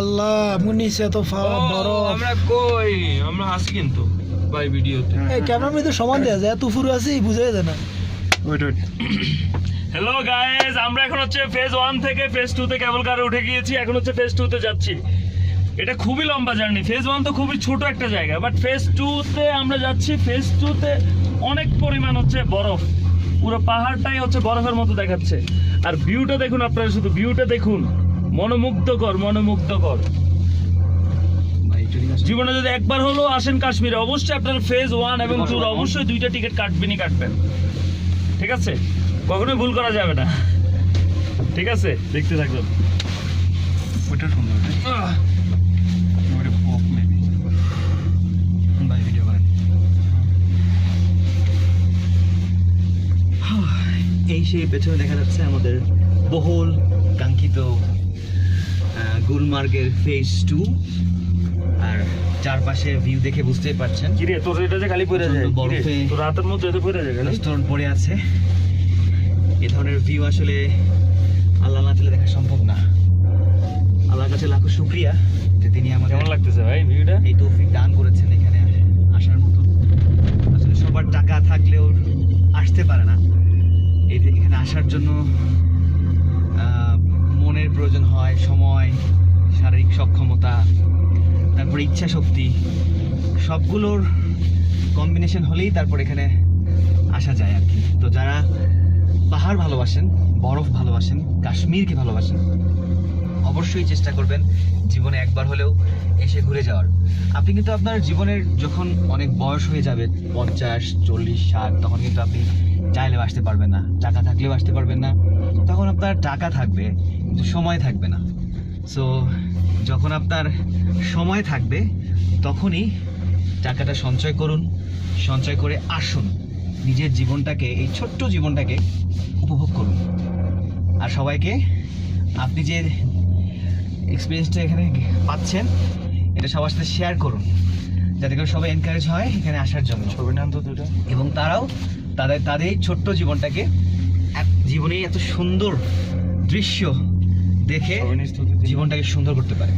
আল্লাহ মুনিস এত ফাওয়া বড় আমরা কই? আমরা আসি কিন্তু ভাই ভিডিওতে। এই ক্যামেরা মধ্যে সমান দেয়া যায় এত ফুরু আছে বুঝাই যায় না। হ্যালো গাইস আমরা এখন হচ্ছে ফেজ ওয়ান থেকে ফেজ টু তে কেবল কারে উঠে গিয়েছি এখন হচ্ছে ফেজ টু তে যাচ্ছি। এটা খুবই লম্বা জার্নি ফেজ ওয়ান তো খুবই ছোট একটা জায়গা বাট ফেজ টু তে আমরা যাচ্ছি ফেজ টু তে অনেক পরিমাণ হচ্ছে বরফ। পুরো পাহাড়টাই হচ্ছে বরফের মতো দেখাচ্ছে। আর ভিউটা দেখুন আপনারা শুধু ভিউটা দেখুন। মনোমুগ্ধকর মনোমুগ্ধকর। জীবনে যদি একবার হলো আসেন কাশ্মীরে অবশ্যই আপনার ফেজ ওয়ান এবং টু অবশ্যই দুইটা টিকিট কাটবেনই কাটবেন। ঠিক আছে? কখনোই ভুল করা যাবে না। ঠিক আছে? দেখতে থাকবেন। ওটা সুন্দর করেন। এই সেই পেছনে দেখা যাচ্ছে আমাদের বহুল কাঙ্ক্ষিত গুলমার্গের ফেজ টু আর চারপাশে ভিউ দেখে বুঝতেই পারছেন। কিরে তোর এটা যে খালি পড়ে যায়? বরফে- তোর রাতের মধ্যে এটা পড়ে যায় রেস্টুরেন্ট পড়ে আছে। এ ধরনের ভিউ আসলে আল্লাহ না চাইলে দেখা সম্ভব না। আল্লাহর কাছে লাখো শুক্রিয়া যে তিনি আমাদের কেমন লাগতেছে ভাই ভিউটা এই তৌফিক দান করেছেন এখানে আসার মতো। আসলে সবার টাকা থাকলেও আসতে পারে না। এই এখানে আসার জন্য আহ, মনের প্রয়োজন হয় সময় শারীরিক সক্ষমতা, তারপরে ইচ্ছা শক্তি, সবগুলোর কম্বিনেশন হলেই তারপর এখানে আসা যায় আর কি। তো যারা পাহাড় ভালোবাসেন, বরফ ভালোবাসেন, কাশ্মীরকে ভালোবাসেন, অবশ্যই চেষ্টা করবেন জীবনে একবার হলেও এসে ঘুরে যাওয়ার। আপনি কিন্তু আপনার জীবনের যখন অনেক বয়স হয়ে যাবে, পঞ্চাশ, চল্লিশ, ষাট, তখন কিন্তু আপনি চাইলেও আসতে পারবেন না, টাকা থাকলেও আসতে পারবেন না, তখন আপনার টাকা থাকবে, কিন্তু সময় থাকবে না। সো যখন আপনার সময় থাকবে তখনই টাকাটা সঞ্চয় করুন সঞ্চয় করে আসুন। নিজের জীবনটাকে এই ছোট্ট জীবনটাকে উপভোগ করুন। আর সবাইকে আপনি যে এক্সপিরিয়েন্সটা এখানে পাচ্ছেন এটা সবার সাথে শেয়ার করুন। যাতে করে সবাই এনকারেজ হয় এখানে আসার জন্য। ছবি নাম তো দুটো এবং তারাও তাদের তাদের এই ছোট্ট জীবনটাকে এক জীবনে এত সুন্দর দৃশ্য দেখে। জীবনটাকে সুন্দর করতে পারে